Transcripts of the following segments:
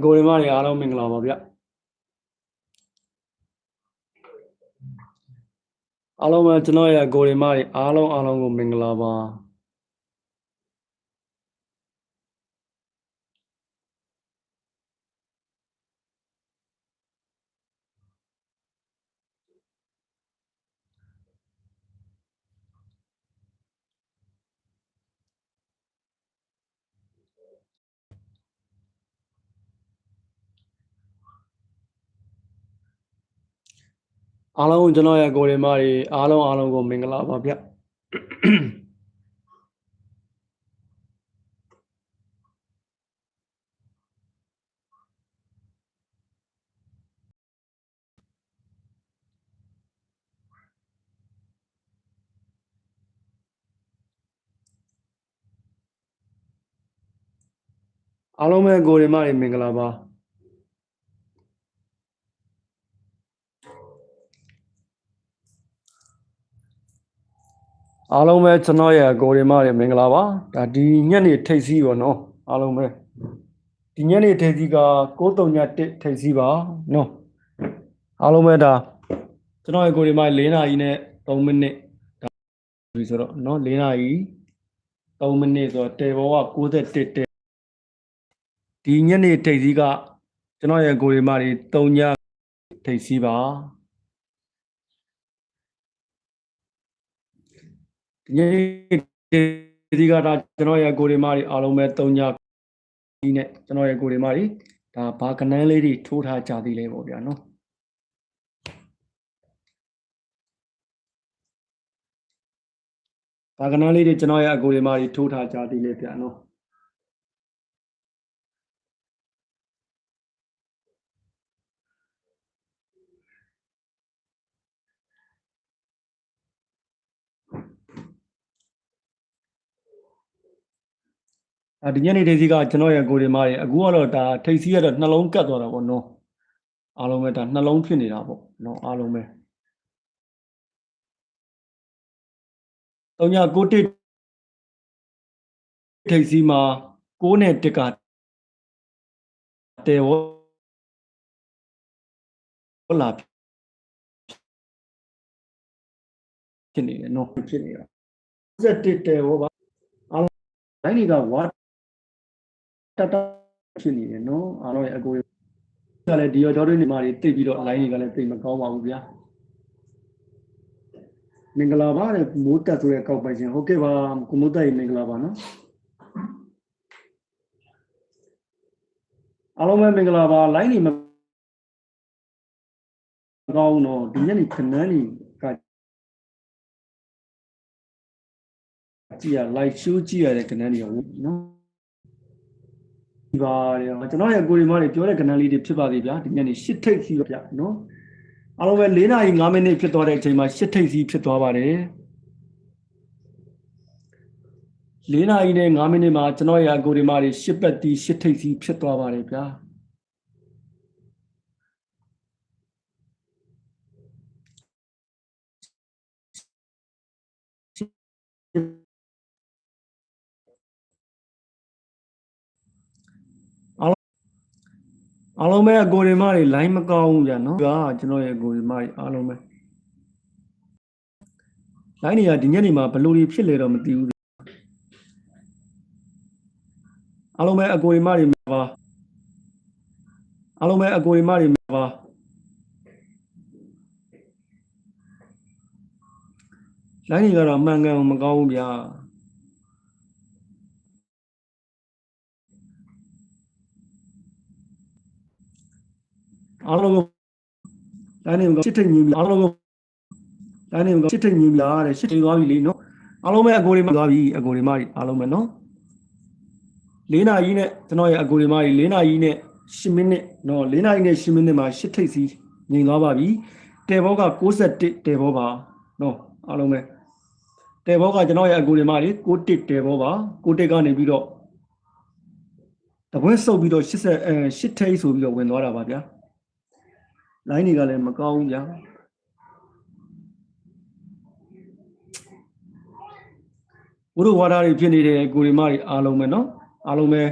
အကိုရီမတွေအားလုံးမင်္ဂလာပါဗျအားလုံးပဲကျွန်တော်ရဲ့အကိုရီမတွေအားလုံးအားလုံးကိုမင်္ဂလာပါ အားလုံးကိုကျွန်တော်ရဲ့အကိုရီမတွေအားလုံးအားလုံးကိုမင်္ဂလာပါဗျအားလုံးပဲအကိုရီမတွေမင်္ဂလာပါ အားလုံးပဲကျွန်တော်ရဲ့အကိုရီမတွေမင်္ဂလာပါဒါဒီညနေထိတ်စီးပါနော်အားလုံးပဲဒီညနေထိတ်စီးက931ထိတ်စီးပါနော်အားလုံးပဲဒါကျွန်တော်ရဲ့ကိုရီမ4နာရီနဲ့3မိနစ်ဒါပြီဆိုတော့နော်4နာရီ3မိနစ်ဆိုတော့တေဘောက61တေဒီညနေထိတ်စီးကကျွန်တော်ရဲ့ကိုရီမတွေ3ညထိတ်စီးပါ ဒီနေ့ဒီကဒါကျွန်တော်ရဲ့ကိုရီမာတွေအားလုံးပဲ၃ညဒီနဲ့ကျွန်တော်ရဲ့ကိုရီမာတွေဒါဘာကနန်းလေးတွေထိုးထားကြသေးလဲပေါ့ဗျာနော်ဘာကနန်းလေးတွေကျွန်တော်ရဲ့အကိုရီမာတွေထိုးထားကြသေးလဲဗျာနော် အဲဒီညနေဒေစီကကျွန်တော်ရဲ့ကိုရီမာတွေအခုကတော့ဒါထိတ်စီးရတော့နှလုံးကတ်သွားတာပေါ့နော်အားလုံးပဲဒါနှလုံးဖြစ်နေတာပေါ့နော်အားလုံးပဲ၃ညကိုတစ်ထိတ်စီးမှာ6နဲ့1ကတေဝလာဖြစ်နေတယ်နော်ဖြစ်နေတာ71တေဝပါအားလုံးတိုင်းတွေကဝါ တတဖြစ်နေတယ်နော်အားလုံးရဲ့အကိုကလည်းဒီရောဒေါ်တွေနေမာတွေတိတ်ပြီးတော့ line တွေကလည်းတိတ်မကောင်းပါဘူးဗျာမင်္ဂလာပါတဲ့မိုးတက်ဆိုတဲ့ကောက်ပိုင်ရှင်ဟုတ်ကဲ့ပါကိုမိုးတက်ရေမင်္ဂလာပါနော်အားလုံးပဲမင်္ဂလာပါ line တွေမကောင်းတော့ဒီညနေခဏန်းကြီးကကြည့်ရ live show ကြည့်ရတဲ့ခဏန်းကြီးရောနော်ဒီ ပါတယ်ကျွန်တော်ရဲ့ကိုရီမားတွေပြောတဲ့ကဏ္ဍလေးတွေဖြစ်ပါသေးဗျာဒီညနေရှစ်ထိတ်စီဗျာနော်အားလုံးပဲ၄နာရီ5မိနစ်ဖြစ်သွားတဲ့အချိန်မှာရှစ်ထိတ်စီဖြစ်သွားပါတယ်၄နာရီနဲ့5မိနစ်မှာကျွန်တော်ရဲ့ကိုရီမားတွေရှစ်ပတ်တီရှစ်ထိတ်စီဖြစ်သွားပါတယ်ဗျာ အားလုံးပဲအကိုရီမားတွေ line မကောင်းဘူးဗျာနော်ဗျာကျွန်တော်ရဲ့အကိုရီမားတွေအားလုံးပဲ line တွေကဒီညနေမှာဘယ်လိုတွေဖြစ်လဲတော့မသိဘူးဗျအားလုံးပဲအကိုရီမားတွေပါအားလုံးပဲအကိုရီမားတွေပါ line တွေကတော့အမှန်ကန်မကောင်းဘူးဗျာ အားလုံးကို line တွေကချစ်ထိတ်ညီပြီအားလုံးကို line တွေကချစ်ထိတ်ညီပြီလားတဲ့ချစ်ထိတ်သွားပြီလေနော်အားလုံးပဲအကိုရီမားသွားပြီအကိုရီမားတွေအားလုံးပဲနော်၄နာရီနဲ့ကျွန်တော်ရဲ့အကူဒီမကြီး၄နာရီနဲ့10မိနစ်နော်၄နာရီနဲ့10မိနစ်မှာ10ထိပ်စီငြိမ်သွားပါပြီတဲဘောက61တဲဘောပါနော်အားလုံးပဲတဲဘောကကျွန်တော်ရဲ့အကူဒီမကြီး61တဲဘောပါ61ကနေပြီးတော့တပွင့်စုပ်ပြီးတော့80အဲ10ထိပ်ဆိုပြီးတော့ဝင်သွားတာပါဗျာ လိုင်းတွေကလည်းမကောင်းဘူးဗျာဝိရုဝါဒတွေဖြစ်နေတဲ့ကိုရီမတွေအားလုံးပဲเนาะအားလုံးပဲ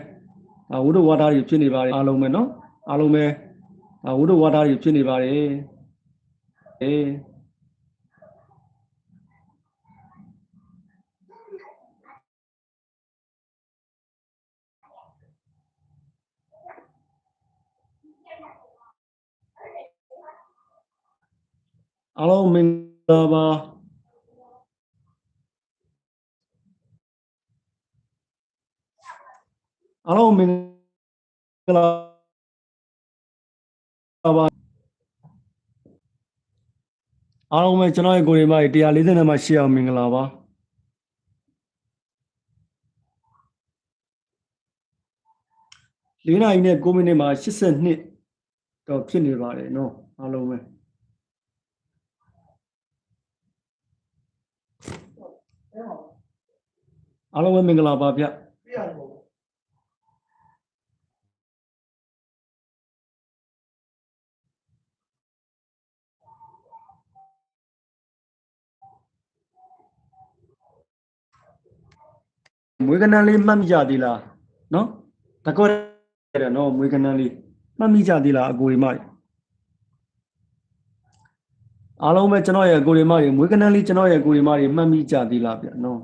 ဝိရုဝါဒတွေဖြစ်နေပါတယ်အားလုံးပဲเนาะအားလုံးပဲဝိရုဝါဒတွေဖြစ်နေပါတယ်အေး အားလုံးမင်္ဂလာပါအားလုံးမင်္ဂလာပါအားလုံးပဲကျွန်တော်ရဲ့ကိုယ်တွေမှာ140နဲ့မှရှိအောင်မင်္ဂလာပါလေးနာရီနဲ့9မိနစ်မှာ82တော့ဖြစ်နေပါတယ်နော်အားလုံးပဲ အားလုံးပဲမင်္ဂလာပါဗျပြရတယ်ပေါ့မွေးကနန်းလေးမှတ်မိကြသေးလားနော်တကောရတယ်နော်မွေးကနန်းလေးမှတ်မိကြသေးလားအကိုရီမကြီးအားလုံးပဲကျွန်တော်ရဲ့အကိုရီမကြီးမွေးကနန်းလေးကျွန်တော်ရဲ့အကိုရီမကြီးမှတ်မိကြသေးလားဗျနော်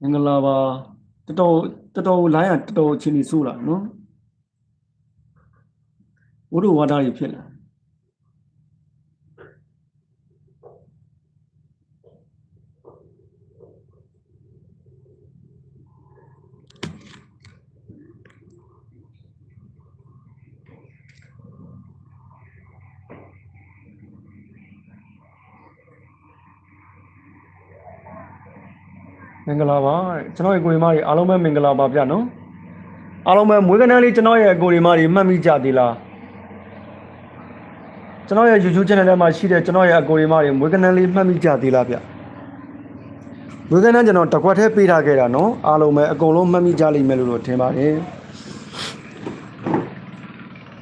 မင်္ဂလာပါတော်တော်တော်တော်လိုင်းရတော်တော်အချင်းကြီးဆိုးလာနော်ဝိရုဝါဒကြီးဖြစ်လာ မင်္ဂလာပါကျွန်တော်ရဲ့ကိုရီမကြီးအားလုံးပဲမင်္ဂလာပါဗျနော်အားလုံးပဲမွေးကနန်းလေးကျွန်တော်ရဲ့ကိုရီမကြီးမှတ်မိကြသေးလားကျွန်တော်ရဲ့ YouTube channel ထဲမှာရှိတဲ့ကျွန်တော်ရဲ့အကိုရီမကြီးမွေးကနန်းလေးမှတ်မိကြသေးလားဗျမွေးကနန်းကျွန်တော်တစ်ခွက်ထဲပေးထားခဲ့တာနော်အားလုံးပဲအကုန်လုံးမှတ်မိကြလိမ့်မယ်လို့တော့ထင်ပါတယ်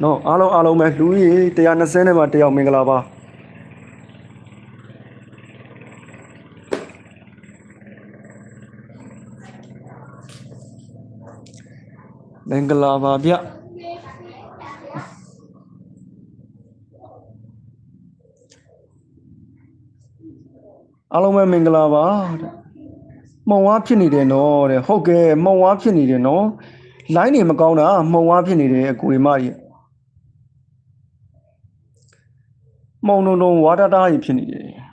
နော်အားလုံးအားလုံးပဲလူကြီး120နဲ့မှတယောက်မင်္ဂလာပါ မင်္ဂလာပါဗျအားလုံးပဲမင်္ဂလာပါတဲ့မှုံဝါဖြစ်နေတယ်နော်တဲ့ဟုတ်ကဲ့မှုံဝါဖြစ်နေတယ်နော်လိုင်းနေမကောင်းတာမှုံဝါဖြစ်နေတယ်အကိုရီမကြီးမှုံလုံးလုံးဝါတာတာကြီးဖြစ်နေတယ်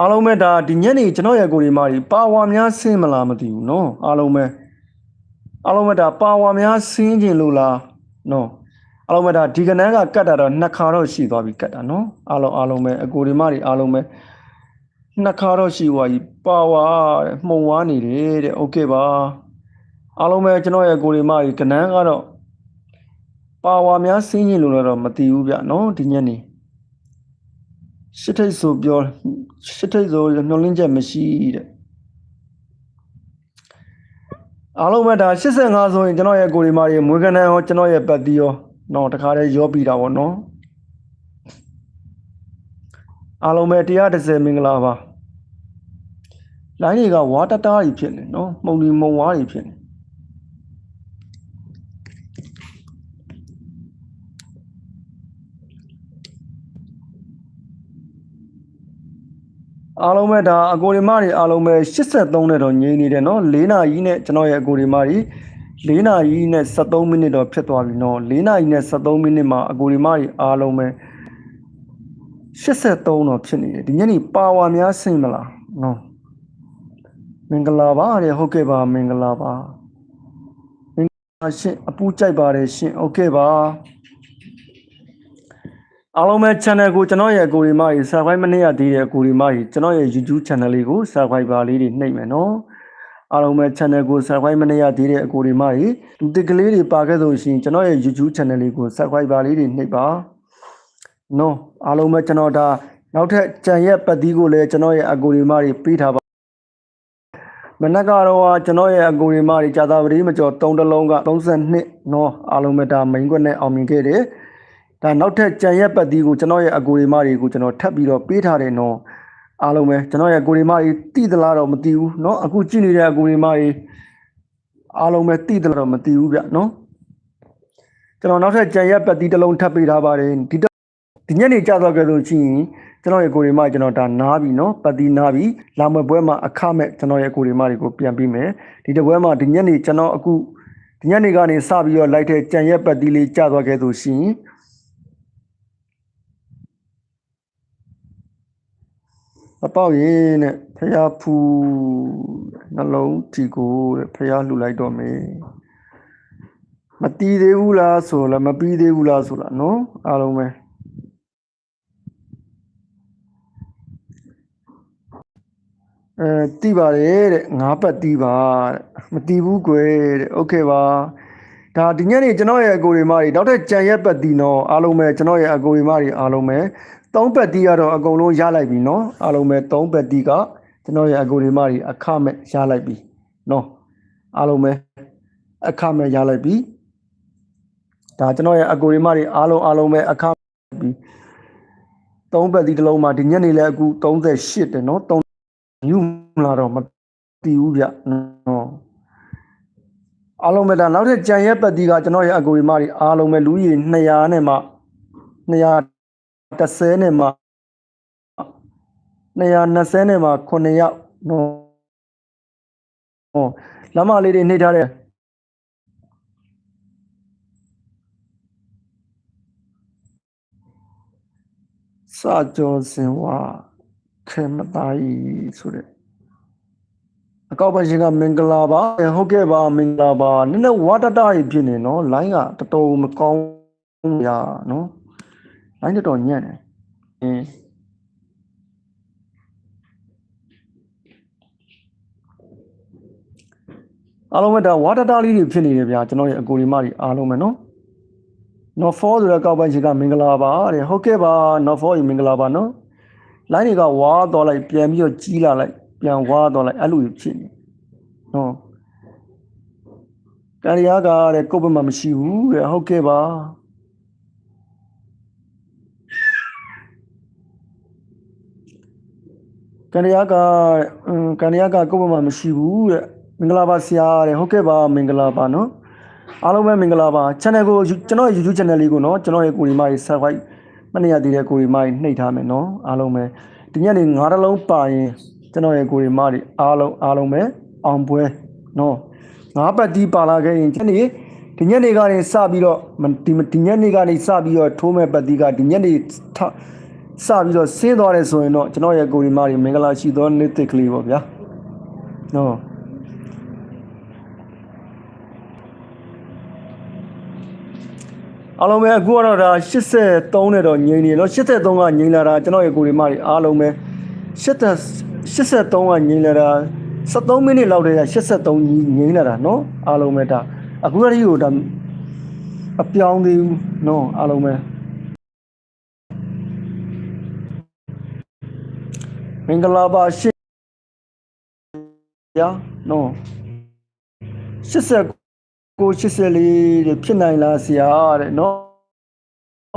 အားလုံးပဲဒါဒီညနေကျွန်တော်ရဲ့ကိုရီမကြီးပါဝါများဆင်းမလားမသိဘူးနော်အားလုံးပဲအားလုံးပဲဒါပါဝါများဆင်းခြင်းလို့လားနော်အားလုံးပဲဒါဒီကနန်းကကတ်တာတော့နှစ်ခါတော့ရှိသွားပြီကတ်တာနော်အားလုံးအားလုံးပဲအကိုရီမကြီးအားလုံးပဲနှစ်ခါတော့ရှိသွားပြီပါဝါတဲ့မှုံဝါနေတယ်တဲ့โอเคပါအားလုံးပဲကျွန်တော်ရဲ့ကိုရီမကြီးကနန်းကတော့ပါဝါများဆင်းခြင်းလို့တော့မသိဘူးဗျနော်ဒီညနေ ရှစ်ထိတ်ဆိုပြောရှစ်ထိတ်ဆိုမျောလင်းချက်မရှိတဲ့အားလုံးပဲဒါ85ဆိုရင်ကျွန်တော်ရဲ့ကိုရီမာရီမွေးကနန်းရောကျွန်တော်ရဲ့ပတ်တီရောတော့တခါတည်းရောပြီးတာပေါ့နော်အားလုံးပဲ130မင်္ဂလာပါလိုင်းတွေကဝါတတားကြီးဖြစ်နေနော်မှုံဒီမုံဝါးကြီးဖြစ်နေ အားလုံးပဲဒါအကိုရီမတွေအားလုံးပဲ83နဲ့တော့ငြိမ်နေတယ်နော်4နာရီနဲ့ကျွန်တော်ရဲ့အကိုရီမတွေ4နာရီနဲ့73မိနစ်တော့ဖြစ်သွားပြီနော်4နာရီနဲ့73မိနစ်မှာအကိုရီမတွေအားလုံးပဲ83တော့ဖြစ်နေတယ်ဒီညနေပါဝါများဆင်မလားနော်မင်္ဂလာပါတဲ့ဟုတ်ကဲ့ပါမင်္ဂလာပါမင်္ဂလာရှင်အပူကြိုက်ပါတယ်ရှင်ဟုတ်ကဲ့ပါ အားလုံးပဲ channel ကိုကျွန်တော်ရဲ့အကူဒီမကြီး subscribe မနေရသေးတဲ့အကူဒီမကြီးကျွန်တော်ရဲ့ YouTube channel လေးကို subscriber လေးတွေနှိပ်မယ်နော်အားလုံးပဲ channel ကို subscribe မနေရသေးတဲ့အကူဒီမကြီးလူတစ်ကလေးတွေပါခဲ့လို့ရှိရင်ကျွန်တော်ရဲ့ YouTube channel လေးကို subscriber လေးတွေနှိပ်ပါနော်အားလုံးပဲကျွန်တော်ဒါနောက်ထပ်ကြံရက်ပတ်သီးကိုလည်းကျွန်တော်ရဲ့အကူဒီမကြီးပေးထားပါမနက်ကတော့ကျွန်တော်ရဲ့အကူဒီမကြီးကြာသာပတိမကျော်3တလုံးက32နော်အားလုံးပဲဒါ main ကွက်နဲ့အောင်မြင်ခဲ့တယ် ဒါနောက်ထပ်ကြံရက်ပတ်သီးကိုကျွန်တော်ရဲ့အကူရီမတွေကိုကျွန်တော်ထပ်ပြီးတော့ပေးထားတယ်နော်အားလုံးပဲကျွန်တော်ရဲ့အကူရီမတွေတိသလားတော့မသိဘူးเนาะအခုကြည့်နေတဲ့အကူရီမတွေအားလုံးပဲတိသလားတော့မသိဘူးဗျเนาะကျွန်တော်နောက်ထပ်ကြံရက်ပတ်သီးတစ်လုံးထပ်ပေးထားပါတယ်ဒီတော့ဒီညနေကြာတော့ကြလို့ရှိရင်ကျွန်တော်ရဲ့ကိုရီမကျွန်တော်ဒါနားပြီเนาะပတ်သီးနားပြီလာမွေပွဲမှာအခမဲ့ကျွန်တော်ရဲ့ကိုရီမတွေကိုပြန်ပြီးမယ်ဒီတပွဲမှာဒီညနေကျွန်တော်အခုဒီညနေကနေစပြီးတော့လိုက်တဲ့ကြံရက်ပတ်သီးလေးကြာသွားခဲ့လို့ရှိရင် အပေါက်ရင်တဲ့ဖះဖူနှလုံးထီကိုတဲ့ဖះလှူလိုက်တော့မယ်မတီးသေးဘူးလားဆိုလားမပြီးသေးဘူးလားဆိုလားနော်အားလုံးပဲအဲတီးပါတယ်တဲ့ငါးပတ်တီးပါတဲ့မတီးဘူးကွယ်တဲ့โอเคပါဒါဒီညနေကျွန်တော်ရဲ့အကိုရီမတွေနောက်ထပ်ကြံရက်ပတ်တီးနော်အားလုံးပဲကျွန်တော်ရဲ့အကိုရီမတွေအားလုံးပဲ သုံးပတ်တီးကတော့အကုန်လုံးရလိုက်ပြီเนาะအားလုံးပဲသုံးပတ်တီးကကျွန်တော်ရဲ့အကူဒီမတွေအခမဲ့ရလိုက်ပြီเนาะအားလုံးပဲအခမဲ့ရလိုက်ပြီဒါကျွန်တော်ရဲ့အကူဒီမတွေအားလုံးအားလုံးပဲအခမဲ့ပြီသုံးပတ်တီးတစ်လုံးမှာဒီညနေလဲအခု38တယ်เนาะ3ညူမလာတော့မတီးဘူးဗျเนาะအားလုံးပဲဒါနောက်ထပ်ကြံရက်ပတ်တီးကကျွန်တော်ရဲ့အကူဒီမတွေအားလုံးပဲလူကြီး200နဲ့မှ200 30နဲ့မှ220နဲ့မှ9ယောက်နော်ဟောလမ်းမလေးတွေနှိပ်ထားတဲ့စာကျော်စင်ဝါခေမသားကြီးဆိုတဲ့အကောက်ပရှင်ကမင်္ဂလာပါဟုတ်ကဲ့ပါမင်္ဂလာပါနည်းနည်းဝါတတကြီးဖြစ်နေနော်လိုင်းကတော်တော်မကောင်းရနော် လိုင်းတော်တော်ညံ့တယ်အင်းအားလုံးပဲဒါဝါတတလေးတွေဖြစ်နေတယ်ဗျာကျွန်တော်ရဲ့အကူဒီမတွေအားလုံးပဲနော် not for ဆိုတဲ့ကောက်ပန်းချီကမင်္ဂလာပါတဲ့ဟုတ်ကဲ့ပါ not for မင်္ဂလာပါနော် line တွေကဝါသွားလိုက်ပြန်ပြီးတော့ကြီးလာလိုက်ပြန်ဝါသွားလိုက်အဲ့လိုဖြစ်နေနော်ကရိယာကတဲ့ကိုယ့်ဘက်မှာမရှိဘူးတဲ့ဟုတ်ကဲ့ပါ ကရိယာကအင်းကရိယာကကိုယ့်ဘက်မှာမရှိဘူးတဲ့မင်္ဂလာပါဆရာတဲ့ဟုတ်ကဲ့ပါမင်္ဂလာပါနော်အားလုံးပဲမင်္ဂလာပါ channel ကိုကျွန်တော်ရဲ့ YouTube channel လေးကိုနော်ကျွန်တော်ရဲ့ကိုရီမာကြီး subscribe မနေရသေးတဲ့ကိုရီမာကြီးနှိပ်ထားမယ်နော်အားလုံးပဲဒီညနေ9တလုံးပါရင်ကျွန်တော်ရဲ့ကိုရီမာကြီးအားလုံးအားလုံးပဲအောင်ပွဲနော်ငါးပတ်တီးပါလာခဲ့ရင်ဒီနေ့ဒီညနေကနေစပြီးတော့ဒီဒီညနေကနေစပြီးတော့ထိုးမဲ့ပတ်တီးကဒီညနေထ စပြီးတော့ဆင်းသွားတယ်ဆိုရင်တော့ကျွန်တော်ရဲ့ကိုရီမာကြီးမင်္ဂလာရှိသောနေ့တစ်ကလေးပေါ့ဗျာနော်အားလုံးပဲအခုကတော့ဒါ83နဲ့တော့ငြိမ်နေနော်83ကငြိမ်လာတာကျွန်တော်ရဲ့ကိုရီမတွေအားလုံးပဲ80 83ကငြိမ်လာတာ73မိနစ်လောက်တည်းက83ငြိမ်လာတာနော်အားလုံးပဲဒါအခုတည်းကိုဒါအပြောင်းသေးဘူးနော်အားလုံးပဲ မင်္ဂလာပါရှစ်ရနော်80ကို84တဲ့ဖြစ်နိုင်လားဆရာတဲ့နော်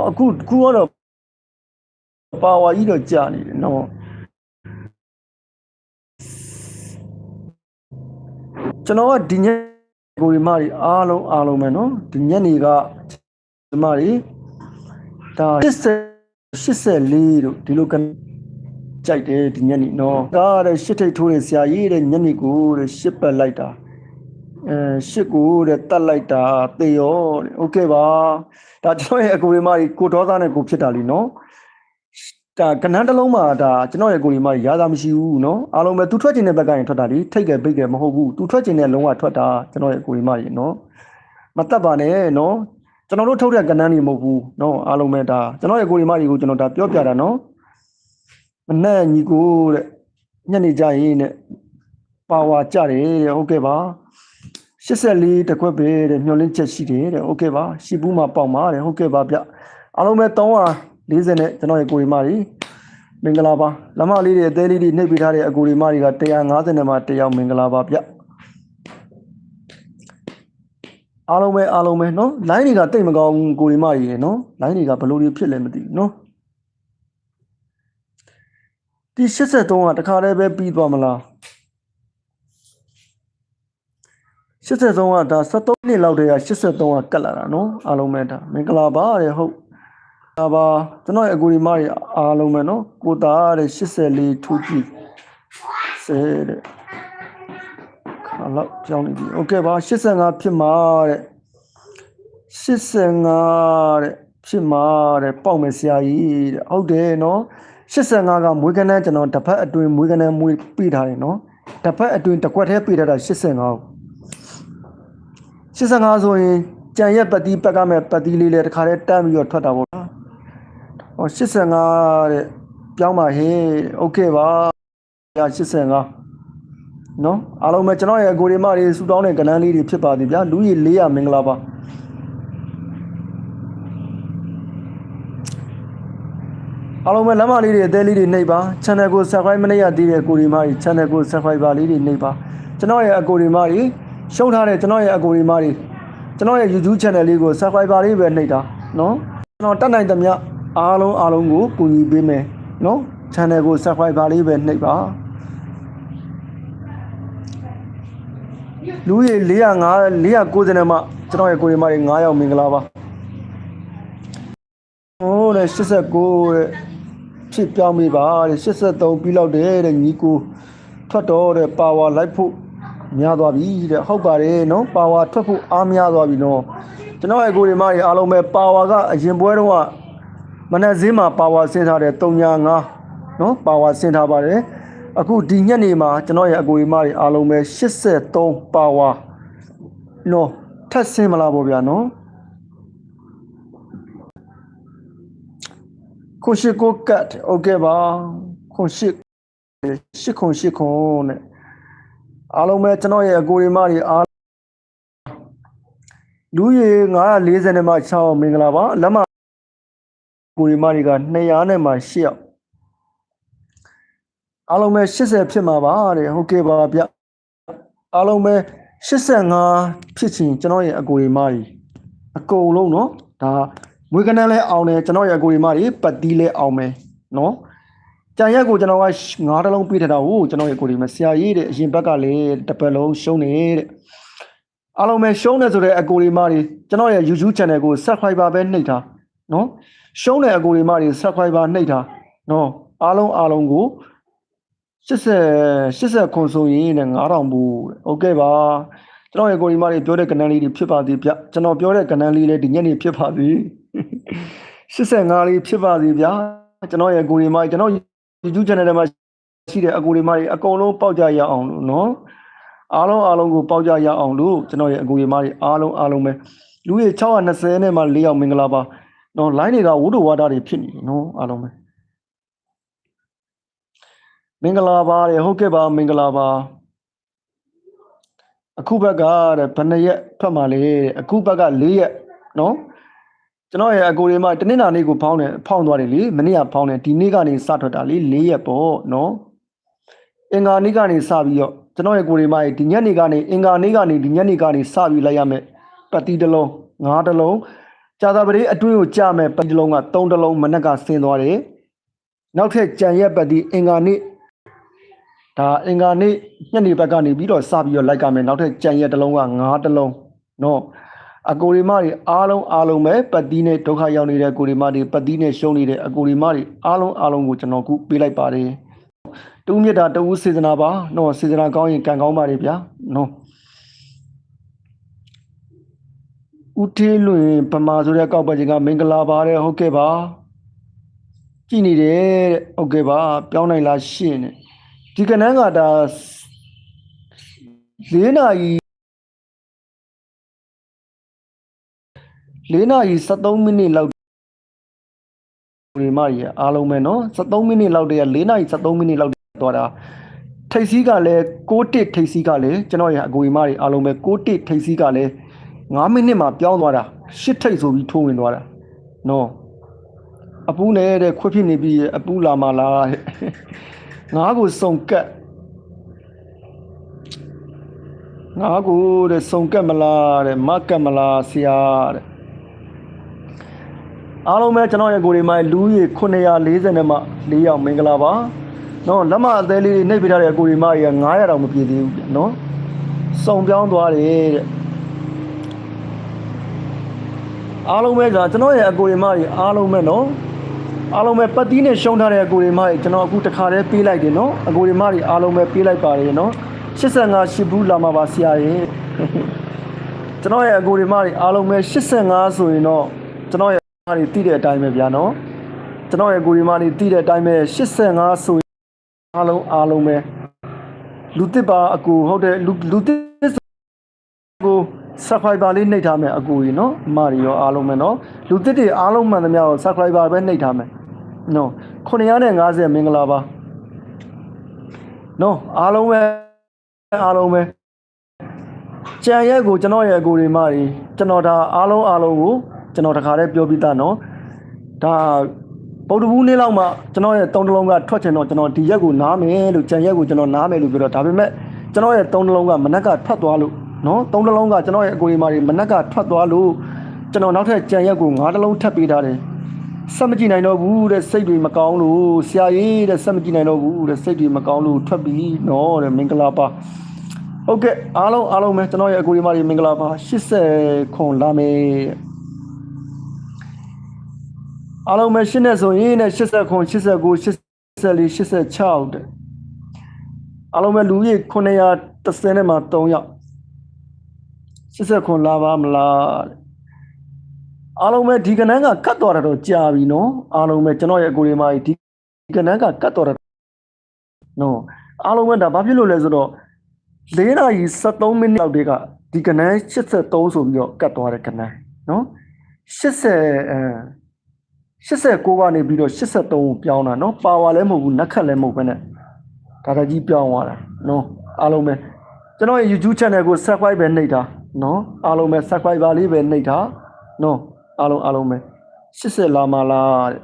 အခုခုကတော့ပါဝါကြီးတော့ကြာနေတယ်နော်ကျွန်တော်ကဒီညကိုဒီမတွေအားလုံးအားလုံးပဲနော်ဒီညနေကဒီမတွေဒါ80 84တို့ဒီလိုက ကြိုက်တယ်ဒီညနေနော်ဒါတဲ့ရှစ်ထိတ်ထိုးတဲ့ဆရာကြီးတဲ့ညနေကိုတဲ့ရှစ်ပတ်လိုက်တာ အဲရှစ်ကိုတဲ့တတ်လိုက်တာသေရောတဲ့โอเคပါဒါကျွန်တော်ရဲ့အကူရီမကြီးကိုဒေါသနဲ့ကိုဖြစ်တာလीနော်ဒါကနန်းတစ်လုံးမှာဒါကျွန်တော်ရဲ့အကူရီမကြီးရာသာမရှိဘူးနော်အားလုံးပဲသူထွက်ကျင်တဲ့ဘက်ကရင်ထွက်တာလीထိတ်ကဲပိတ်ကဲမဟုတ်ဘူးသူထွက်ကျင်တဲ့လုံးဝထွက်တာကျွန်တော်ရဲ့အကူရီမကြီးနော်မတတ်ပါနဲ့နော် ကျွန်တော်တို့ထုတ်တဲ့ကဏ္ဍတွေမဟုတ်ဘူးเนาะအားလုံးပဲဒါကျွန်တော်ရဲ့ကိုရီမတွေကိုကျွန်တော်ဒါပြောပြတာเนาะ မနဲ့ညီကိုတဲ့ညနေကြရင်တဲ့ပါဝါကြတယ်တဲ့ဟုတ်ကဲ့ပါ84တကွက်ပဲတဲ့မျောလင်းချက်ရှိတယ်တဲ့ဟုတ်ကဲ့ပါရှီဘူးမှာပေါက်ပါတဲ့ဟုတ်ကဲ့ပါဗျအားလုံးပဲ340နဲ့ကျွန်တော်ရဲ့ကိုရီမာကြီးမင်္ဂလာပါလမလေးတွေအသေးလေးတွေနှိပ်ပေးထားတဲ့အကိုရီမာကြီးက150နဲ့မှတယောက်မင်္ဂလာပါဗျအားလုံးပဲအားလုံးပဲနော် line တွေကတိတ်မကောင်းကိုရီမာကြီးရေနော် line တွေကဘလို့တွေဖြစ်လဲမသိဘူးနော် ဒီ83ကတခါတည်းပဲပြီးသွားမလား83ကဒါ73နှစ်လောက်တည်းက83ကကတ်လာတာเนาะအားလုံးပဲဒါမင်္ဂလာပါတဲ့ဟုတ်ဒါပါကျွန်တော်ရဲ့အကူရီမကြီးအားလုံးပဲเนาะကိုသားတဲ့84ထူကြည့်ဆဲတဲ့ ခါလောက်ကြောင်းနေပြီโอเคပါ85ဖြစ်မှာတဲ့85တဲ့ဖြစ်မှာတဲ့ပေါက်မယ်ဆရာကြီးတဲ့ဟုတ်တယ်နော် 85ကမွေးကနန်းကျွန်တော်တစ်ဖက်အတွင်းမွေးကနန်းမွေးပြထားတယ်နော်တစ်ဖက်အတွင်းတစ်ခွက်တည်းပြထားတာ85ကို85ဆိုရင်ကြံရက်ပတ်တီးပတ်ကမဲ့ပတ်တီးလေးလည်းတစ်ခါတည်းတန်းပြီးတော့ထွက်တာပေါ့နော်ဟော85တဲ့ပြောင်းပါဟေးโอเคပါ85 နော်အားလုံးပဲကျွန်တော်ရဲ့အကိုရီမတွေစူတောင်းတဲ့ကဏ္ဍလေးတွေဖြစ်ပါသည်ဗျာလူကြီး400မင်္ဂလာပါ အားလုံးပဲလမ်းမလေးတွေအသေးလေးတွေနှိပ်ပါ channel ကို subscribe မလုပ်ရသေးတဲ့ကိုရီမတွေ channel ကို subscriber လေးတွေနှိပ်ပါကျွန်တော်ရဲ့အကိုရီမတွေရှုံးထားတဲ့ကျွန်တော်ရဲ့အကိုရီမတွေကျွန်တော်ရဲ့ YouTube channel လေးကို subscriber လေးပဲနှိပ်တာနော်ကျွန်တော်တက်နိုင်သမျှအားလုံးအားလုံးကိုကူညီပေးမယ်နော် channel ကို subscriber လေးပဲနှိပ်ပါလူကြီး405 490နဲ့မှကျွန်တော်ရဲ့ကိုရီမတွေ9ယောက်မင်္ဂလာပါဟိုးတဲ့89တဲ့ ဖြစ်ပြောင်းပြီပါတဲ့83ပြီးလောက်တယ်တဲ့ညီကိုထွက်တော့တဲ့ပါဝါလိုက်ဖို့များသွားပြီတဲ့ဟုတ်ပါတယ်နော်ပါဝါထွက်ဖို့အားများသွားပြီနော်ကျွန်တော်ရဲ့ကိုရီမတွေအားလုံးပဲပါဝါကအရင်ပွဲတော့ကမနက်ဈေးမှာပါဝါဆင်းထားတယ်305နော်ပါဝါဆင်းထားပါတယ်အခုဒီညနေမှာကျွန်တော်ရဲ့အကိုရီမတွေအားလုံးပဲ83ပါဝါနော်ထပ်ဆင်းမလားပေါ့ဗျာနော် ခွန်ရှိကိုကတ်โอเคပါခွန်ရှိရှိခွန်ရှိခွန်နဲ့အားလုံးပဲကျွန်တော်ရဲ့အကိုရီမတွေအားလူရေ940နဲ့မှ6မင်္ဂလာပါလက်မကိုရီမတွေက200နဲ့မှ8ယောက်အားလုံးပဲ80ဖြစ်မှာပါတဲ့ဟုတ်ကဲ့ပါဗျအားလုံးပဲ85ဖြစ်ချင်းကျွန်တော်ရဲ့အကိုရီမတွေအကုန်လုံးเนาะဒါ မွေးကနန်းလဲအောင်တယ်ကျွန်တော်ရဲ့အကိုရီမတွေပတ်တီးလဲအောင်မယ်เนาะကြံရက်ကိုကျွန်တော်က9တလုံးပြထားတာဟုတ်ကျွန်တော်ရဲ့ကိုရီမဆရာကြီးတဲ့အရင်ဘက်ကလည်းတစ်ပတ်လုံးရှုံးနေတဲ့အားလုံးပဲရှုံးနေဆိုတဲ့အကိုရီမတွေကျွန်တော်ရဲ့ YouTube channel ကို subscriber ပဲနှိပ်ထားเนาะရှုံးတဲ့အကိုရီမတွေ subscriber နှိပ်ထားเนาะအားလုံးအားလုံးကို80 80ခွန်ဆိုရင်နဲ့9000ဘူးโอเคပါကျွန်တော်ရဲ့ကိုရီမတွေပြောတဲ့ကဏ္ဍလေးတွေဖြစ်ပါသေးဗျကျွန်တော်ပြောတဲ့ကဏ္ဍလေးလည်းဒီညနေဖြစ်ပါသေး 85လေးဖြစ်ပါသေးဗျာကျွန်တော်ရဲ့ကိုရီမကျွန်တော် YouTube channel ထဲမှာရှိတဲ့အကိုရီမတွေအကုန်လုံးပေါက်ကြရအောင်လို့နော်အားလုံးအားလုံးကိုပေါက်ကြရအောင်လို့ကျွန်တော်ရဲ့အကိုရီမတွေအားလုံးအားလုံးပဲလူကြီး620နဲ့မှ4ယောက်မင်္ဂလာပါနော် line တွေကဝုဒ္ဓဝါဒတွေဖြစ်နေတယ်နော်အားလုံးပဲမင်္ဂလာပါတဲ့ဟုတ်ကဲ့ပါမင်္ဂလာပါအခုဘက်ကတဲ့ဘယ်နှစ်ရက်ဖတ်မှလဲတဲ့အခုဘက်က4ရက်နော် ကျွန်တော်ရဲ့အကိုတွေမှာတနင်္လာနေ့ကိုဖောင်းတယ်ဖောင်းသွားတယ်လေမနေ့ကဖောင်းတယ်ဒီနေ့ကနေစထွက်တာလေ4ရက်ပေါ့နော်အင်္ဂါနေ့ကနေစပြီးတော့ကျွန်တော်ရဲ့ကိုတွေမှာဒီညနေကနေအင်္ဂါနေ့ကနေဒီညနေကနေစပြီးလိုက်ရမယ်ပတ်တီတစ်လုံး၅တစ်လုံးကြာသာပတိအတွင်းကိုကြာမယ်ပတ်တီတစ်လုံးက3တစ်လုံးမနက်ကဆင်းသွားတယ်နောက်ထပ်ကြံရက်ပတ်တီအင်္ဂါနေ့ဒါအင်္ဂါနေ့ညနေဘက်ကနေပြီးတော့စပြီးတော့လိုက်ကမယ်နောက်ထပ်ကြံရက်တစ်လုံးက9တစ်လုံးနော် အကိုရီမတွေအားလုံးအားလုံးပဲပတ်တီးနဲ့ဒုက္ခရောက်နေတဲ့ကိုရီမတွေပတ်တီးနဲ့ရှုံးနေတဲ့အကိုရီမတွေအားလုံးအားလုံးကိုကျွန်တော်ခုပေးလိုက်ပါတယ်တူးမြတ်တာတူးစေတနာပါနော်စေတနာကောင်းရင်ကံကောင်းပါလေဗျာနော်ဦးသေးလွင်ပမာဆိုတဲ့ကောက်ပတ်ချင်းကမင်္ဂလာပါတဲ့ဟုတ်ကဲ့ပါကြည်နေတယ်တဲ့ဟုတ်ကဲ့ပါပြောင်းနိုင်လားရှင်းနေဒီကနန်းကဒါ၄နာရီ ၄နာရီ73မိနစ်လောက်ဒီမကြီးအားလုံးပဲเนาะ73မိနစ်လောက်တည်းက၄နာရီ73မိနစ်လောက်သွားတာထိပ်စီးကလည်း6တစ်ထိပ်စီးကလည်းကျွန်တော်ရဲ့အကိုဒီမကြီးအားလုံးပဲ6တစ်ထိပ်စီးကလည်း9မိနစ်မှာပြောင်းသွားတာ10ထိပ်ဆိုပြီးထိုးဝင်သွားတာเนาะအပူးနဲ့တဲ့ခွတ်ဖြစ်နေပြီအပူးလာမလားတဲ့ငါးကိုစုံကတ်ငါးကိုတဲ့စုံကတ်မလားတဲ့မကတ်မလားဆရာတဲ့ အားလုံးပဲကျွန်တော်ရဲ့ကိုယ်ဒီမှာလူကြီး940နဲ့မှ4ယောက်မင်္ဂလာပါနော်လက်မအသေးလေးတွေနှိပ်ပြထားတဲ့ကိုယ်ဒီမှာကြီးက900တောင်မပြည့်သေးဘူးဗျနော်စုံပြောင်းသွားတယ်တဲ့အားလုံးပဲကကျွန်တော်ရဲ့အကိုယ်ဒီမှာကြီးအားလုံးပဲနော်အားလုံးပဲပတ်တီးနဲ့ရှုံးထားတဲ့အကိုယ်ဒီမကြီးကျွန်တော်အခုတစ်ခါတည်းပေးလိုက်တယ်နော်အကိုယ်ဒီမကြီးအားလုံးပဲပေးလိုက်ပါတယ်နော်85ရှစ်ဘူးလာမှာပါဆရာရဲ့ကျွန်တော်ရဲ့အကိုယ်ဒီမကြီးအားလုံးပဲ85ဆိုရင်တော့ကျွန်တော်ရဲ့ အကိုယ်ဒီသိတဲ့အတိုင်းပဲဗျာနော်ကျွန်တော်ရဲ့အကိုယ်ဒီမကြီးသိတဲ့အတိုင်းပဲ85ဆိုရင်အားလုံးအားလုံးပဲလူတစ်ပါအကူဟုတ်တယ်လူလူတစ်ကို subscriber လေးနှိပ်ထားမယ်အကူကြီးနော်အမတွေရောအားလုံးပဲနော်လူတစ်တွေအားလုံးမှန်သမျှကို subscriber ပဲနှိပ်ထားမယ်နော်950မင်္ဂလာပါနော်အားလုံးပဲအားလုံးပဲကြံရက်ကိုကျွန်တော်ရဲ့အကူတွေမတွေကျွန်တော်ဒါအားလုံးအားလုံးကို ကျွန်တော်တခါတည်းပြောပြတာနော်ဒါပုဒ်တဘူးနေ့လောက်မှကျွန်တော်ရဲ့တုံးတလုံးကထွက်ချင်တော့ကျွန်တော်ဒီရက်ကိုနားမယ်လို့ကြံရက်ကိုကျွန်တော်နားမယ်လို့ပြောတော့ဒါပေမဲ့ကျွန်တော်ရဲ့တုံးတလုံးကမနက်ကထွက်သွားလို့နော်တုံးတလုံးကကျွန်တော်ရဲ့အကူတွေမတွေမနက်ကထွက်သွားလို့ကျွန်တော်နောက်ထပ်ကြံရက်ကို၅တလုံးထပ်ပေးထားတယ်ဆက်မကြည့်နိုင်တော့ဘူးတဲ့စိတ်တွေမကောင်းလို့ဆရာကြီးတဲ့ဆက်မကြည့်နိုင်တော့ဘူးတဲ့စိတ်တွေမကောင်းလို့ထွက်ပြီနော်တဲ့မင်္ဂလာပါဟုတ်ကဲ့အားလုံးအားလုံးပဲကျွန်တော်ရဲ့အကူဒီမတွေမင်္ဂလာပါ80ခွန်လာမယ် အားလုံးပဲရှင်းနေဆိုရင်နဲ့80ခွန်89 84 86တဲ့အားလုံးပဲလူကြီး930နဲ့မှ3ယောက်80ခွန်လာပါမလားတဲ့အားလုံးပဲဒီကနန်းကကတ်တော်တာတော့ကြာပြီနော်အားလုံးပဲကျွန်တော်ရဲ့အကူဒီမကြီးဒီကနန်းကကတ်တော်တာနော်အားလုံးပဲဒါဘာဖြစ်လို့လဲဆိုတော့၄နာရီ73မိနစ်လောက်တည်းကဒီကနန်း83ဆိုပြီးတော့ကတ်သွားတဲ့ကနန်းနော်80အဲ 89ကနေပြီးတော့83ကိုပြောင်းတာနော်ပါဝါလည်းမဟုတ်ဘူးနက်ခတ်လည်းမဟုတ်ဘဲနဲ့ဒါတကြီးပြောင်းသွားတာနော်အားလုံးပဲကျွန်တော်ရဲ့ YouTube channel ကို subscribe ပဲနှိပ်တာနော်အားလုံးပဲ subscribe ပါလေးပဲနှိပ်တာနော်အားလုံးအားလုံးပဲ80လာမလားတဲ့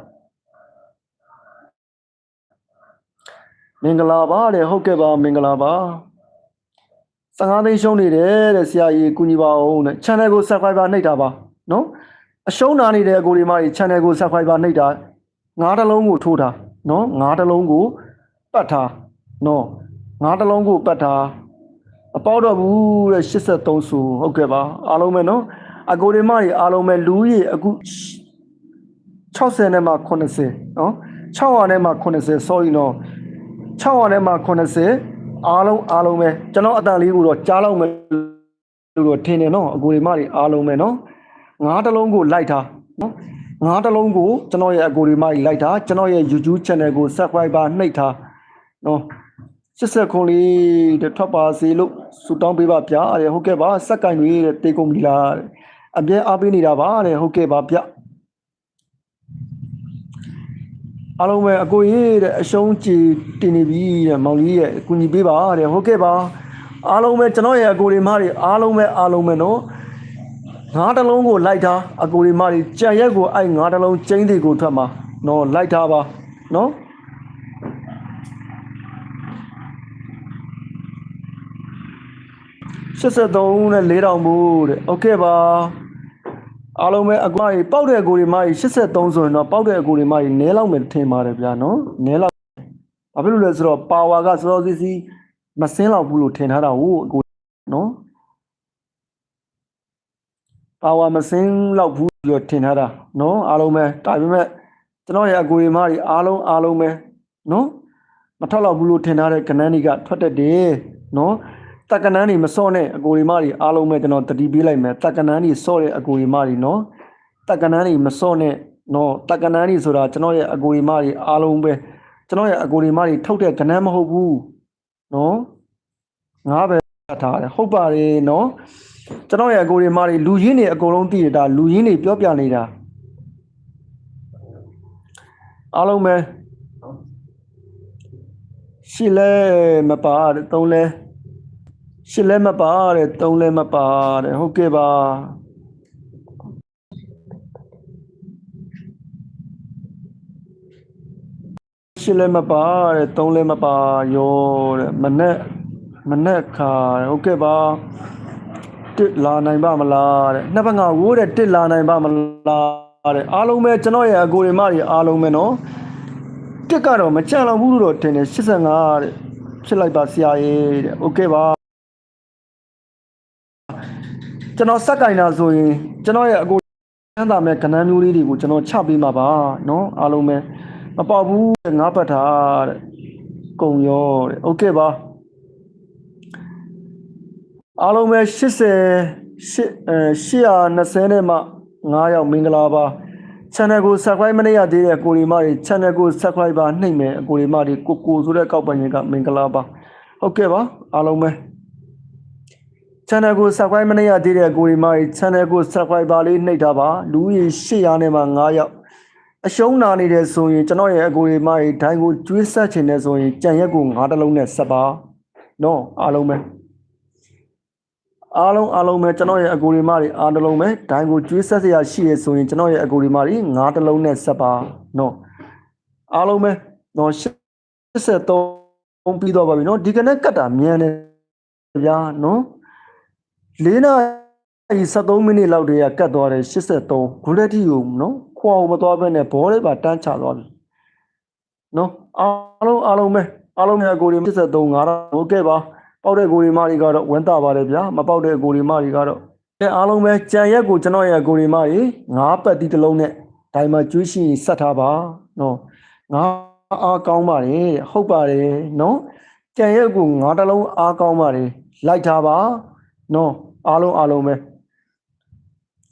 မင်္ဂလာပါတဲ့ဟုတ်ကဲ့ပါမင်္ဂလာပါ15သိန်းရှုံးနေတယ်တဲ့ဆရာကြီးကုညီပါအောင်တဲ့ channel ကို subscriber နှိပ်တာပါနော် အရှုံးနာနေတဲ့အကိုဒီမကြီး channel ကို subscriber နှိပ်တာငါးတစ်လုံးကိုထိုးတာနော်ငါးတစ်လုံးကိုပတ်ထားနော်ငါးတစ်လုံးကိုပတ်ထားအပေါတော့ဘူးတဲ့83ဆိုဟုတ်ကဲ့ပါအားလုံးပဲနော်အကိုဒီမကြီးအားလုံးပဲလူကြီးအခု60နဲ့မှ80နော်600နဲ့မှ80 sorry နော်600နဲ့မှ80အားလုံးအားလုံးပဲကျွန်တော်အတန်လေးကိုတော့ကြားလောက်မယ်လို့တော့ထင်တယ်နော်အကိုဒီမကြီးအားလုံးပဲနော် ငါးတစ်လုံးကိုလိုက်ထားနော်ငါးတစ်လုံးကိုကျွန်တော်ရဲ့အကိုဒီမကြီးလိုက်ထားကျွန်တော်ရဲ့ YouTube channel ကို subscriber နှိပ်ထားနော်80ခွန်လေးတဲ့ထွက်ပါစေလို့ဆုတောင်းပေးပါဗျာတဲ့ဟုတ်ကဲ့ပါစက်ကင်တွေတဲ့တေကုန်ပြီလားတဲ့အပြဲအားပေးနေတာပါတဲ့ဟုတ်ကဲ့ပါဗျအားလုံးပဲအကိုရေးတဲ့အရှုံးကြည်တင်နေပြီတဲ့မောင်လေးရဲ့အကူညီပေးပါတဲ့ဟုတ်ကဲ့ပါအားလုံးပဲကျွန်တော်ရဲ့အကိုတွေမတွေအားလုံးပဲအားလုံးပဲနော် ငါးတစ်လုံးကိုလိုက်ထားအကိုတွေမတွေကြံရက်ကိုအဲ့ငါးတစ်လုံးကျင်းတွေကိုထွက်မှာနော်လိုက်ထားပါနော်83နဲ့4000ဘူးတဲ့โอเคပါအားလုံးပဲအကွာကြီးပောက်တဲ့အကိုတွေမကြီး83ဆိုရင်တော့ပောက်တဲ့အကိုတွေမကြီးနဲလောက်မယ်ထင်ပါတယ်ဗျာနော်နဲလောက်ဘာဖြစ်လို့လဲဆိုတော့ပါဝါကစောစောစီးစီးမစင်းလောက်ဘူးလို့ထင်ထားတာဟုတ်အကို ပါဝါမစင်းလောက်ဘူးလို့ထင်ထားတာနော်အားလုံးပဲဒါပေမဲ့ကျွန်တော်ရဲ့အကိုတွေမကြီးအားလုံးအားလုံးပဲနော်မထောက်လောက်ဘူးလို့ထင်ထားတဲ့ကနန်းတွေကထွက်တတ်တယ်နော်တက်ကနန်းတွေမစော့နဲ့အကိုဒီမတွေအားလုံးပဲကျွန်တော်တတိပေးလိုက်မယ်တက်ကနန်းတွေစော့တဲ့အကိုဒီမတွေနော်တက်ကနန်းတွေမစော့နဲ့နော်တက်ကနန်းတွေဆိုတာကျွန်တော်ရဲ့အကိုဒီမတွေအားလုံးပဲကျွန်တော်ရဲ့အကိုဒီမတွေထုတ်တဲ့ကနန်းမဟုတ်ဘူးနော်ငါပဲထားတယ်ဟုတ်ပါတယ်နော် ကျွန်တော်ရဲ့အကိုတွေမတွေလူရင်းတွေအကုန်လုံးသိရတာလူရင်းတွေပြောပြနေတာအားလုံးပဲရှိလဲမပါတဲ့သုံးလဲရှိလဲမပါတဲ့သုံးလဲမပါတဲ့ဟုတ်ကဲ့ပါရှိလဲမပါတဲ့သုံးလဲမပါရောတဲ့မနဲ့မနဲ့ခါတဲ့ဟုတ်ကဲ့ပါ တစ်လာနိုင်ပါမလားတဲ့နှစ်ပတ်ငါဝိုးတဲ့တစ်လာနိုင်ပါမလားတဲ့အားလုံးပဲကျွန်တော်ရဲ့အကိုတွေမတွေအားလုံးပဲနော်တစ်ကတော့မကြံတော့ဘူးလို့တော့ထင်တယ်85တဲ့ဖြစ်လိုက်ပါဆရာရဲ့တဲ့โอเคပါကျွန်တော်စက်ကင်တာဆိုရင်ကျွန်တော်ရဲ့အကိုချမ်းသာမဲ့ကဏ္ဍမျိုးလေးတွေကိုကျွန်တော်ချပေးမှာပါနော်အားလုံးပဲမပေါက်ဘူးတဲ့ငါးပတ်ထားတဲ့ကုံရောတဲ့โอเคပါ အားလုံးပဲ80 8အဲ820နဲ့မှ9ရောက်မင်္ဂလာပါ channel ကို subscribe မနေရသေးတဲ့ကိုရီမတွေ channel ကို subscribe ပါနှိပ်မယ်အကိုရီမတွေကိုကိုဆိုတဲ့ကောက်ပန်ရင်ကမင်္ဂလာပါဟုတ်ကဲ့ပါအားလုံးပဲ channel ကို subscribe မနေရသေးတဲ့ကိုရီမတွေ channel ကို subscribe ပါလေးနှိပ်ထားပါလူကြီး800နဲ့မှ9ရောက်အရှုံးနာနေတယ်ဆိုရင်ကျွန်တော်ရဲ့အကိုရီမတွေဒိုင်းကိုကျွေးဆက်ချင်တယ်ဆိုရင်ကြံရက်ကို9တလုံးနဲ့ဆက်ပါနော်အားလုံးပဲ အားလုံးအားလုံးပဲကျွန်တော်ရဲ့အကူဒီမတွေအားတစ်လုံးပဲဒိုင်းကိုကျွေးဆက်စရာရှိရဆိုရင်ကျွန်တော်ရဲ့အကူဒီမတွေငါးတစ်လုံးနဲ့ဆက်ပါနော်အားလုံးပဲနော်83ပြီးတော့ပါပြီနော်ဒီကနေ့ကတ်တာမြန်တယ်ဗျာနော်၄နာရီ73မိနစ်လောက်တည်းကကတ်သွားတယ်83ဂူလက်တီကိုနော်ခွာအောင်မသွားဘဲနဲ့ဘောလေးပါတန်းချသွားပြီနော်အားလုံးအားလုံးပဲအားလုံးရဲ့အကူဒီ83ငါတော့ဟုတ်ကဲ့ပါ ပေါက်တဲ့ကိုရီမာတွေကတော့ဝန်တာပါတယ်ဗျာမပေါက်တဲ့ကိုရီမာတွေကတော့အဲအားလုံးပဲကြံရက်ကိုကျွန်တော်ရဲ့ကိုရီမာတွေငါးပတ်တီတစ်လုံးနဲ့ဒိုင်မှာကျွေးရှိရင်ဆက်ထားပါနော်ငါအားကောင်းပါတယ်ဟုတ်ပါတယ်နော်ကြံရက်ကိုငါးတစ်လုံးအားကောင်းပါတယ်လိုက်ထားပါနော်အားလုံးအားလုံးပဲ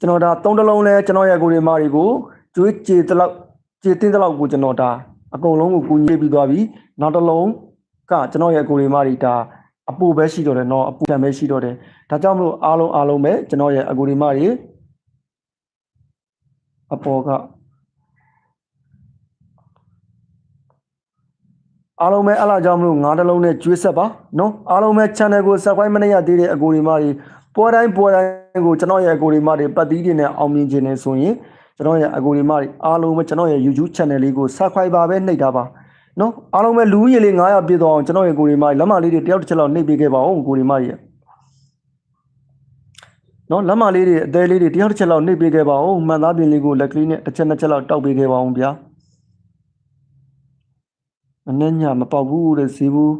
ကျွန်တော်ဒါသုံးတစ်လုံးလဲကျွန်တော်ရဲ့ကိုရီမာတွေကိုကျွေးကြေတလောက်ကြေတင်းတလောက်ကိုကျွန်တော်ဒါအကုန်လုံးကိုကူညီပြီးသွားပြီနောက်တစ်လုံးကကျွန်တော်ရဲ့ကိုရီမာတွေဒါ အပူပဲရှိတော့တယ်နော်အပူတံပဲရှိတော့တယ်ဒါကြောင့်မလို့အားလုံးအားလုံးပဲကျွန်တော်ရဲ့အကူဒီမတွေအပေါ်ကအားလုံးပဲအဲ့လာကြောင့်မလို့ငါးတလုံးနဲ့ကျွေးဆက်ပါနော်အားလုံးပဲ channel ကို subscribe မနေရသေးတဲ့အကူဒီမတွေပေါ်တိုင်းပေါ်တိုင်းကိုကျွန်တော်ရဲ့အကူဒီမတွေပတ်သီးတွေနဲ့အောင်မြင်ခြင်းနဲ့ဆိုရင်ကျွန်တော်ရဲ့အကူဒီမတွေအားလုံးပဲကျွန်တော်ရဲ့ YouTube channel လေးကို subscribe ပါပဲနှိပ်ထားပါ နော်အားလုံးပဲလူဦးရေလေး900ပြည့်သွားအောင်ကျွန်တော်ရဲ့ကိုရီမကြီးလက်မလေးတွေတယောက်တစ်ချက်လောက်နှိပ်ပေးခဲ့ပါဦးကိုရီမကြီးရဲ့နော်လက်မလေးတွေအသေးလေးတွေတယောက်တစ်ချက်လောက်နှိပ်ပေးခဲ့ပါဦးမှန်သားပြင်လေးကိုလက်ကလေးနဲ့တစ်ချက်နှစ်ချက်လောက်တောက်ပေးခဲ့ပါဦးဗျာမနဲ့ညမပေါက်ဘူးတဲ့ဈေးဘူး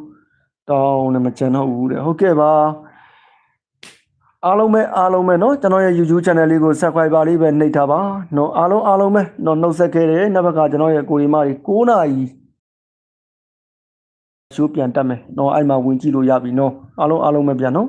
တောင်းနဲ့မကြံတော့ဘူးတဲ့ဟုတ်ကဲ့ပါအားလုံးပဲအားလုံးပဲเนาะကျွန်တော်ရဲ့ YouTube channel လေးကို subscribe ပါလေးပဲနှိပ်ထားပါเนาะအားလုံးအားလုံးပဲเนาะနှုတ်ဆက်ခဲ့တယ်နောက်ဘက်ကကျွန်တော်ရဲ့ကိုရီမကြီး9နာရီ ရိုးပြန်တက်မယ်နော်အဲ့မှာဝင်ကြည့်လို့ရပြီနော်အားလုံးအားလုံးပဲပြန်နော်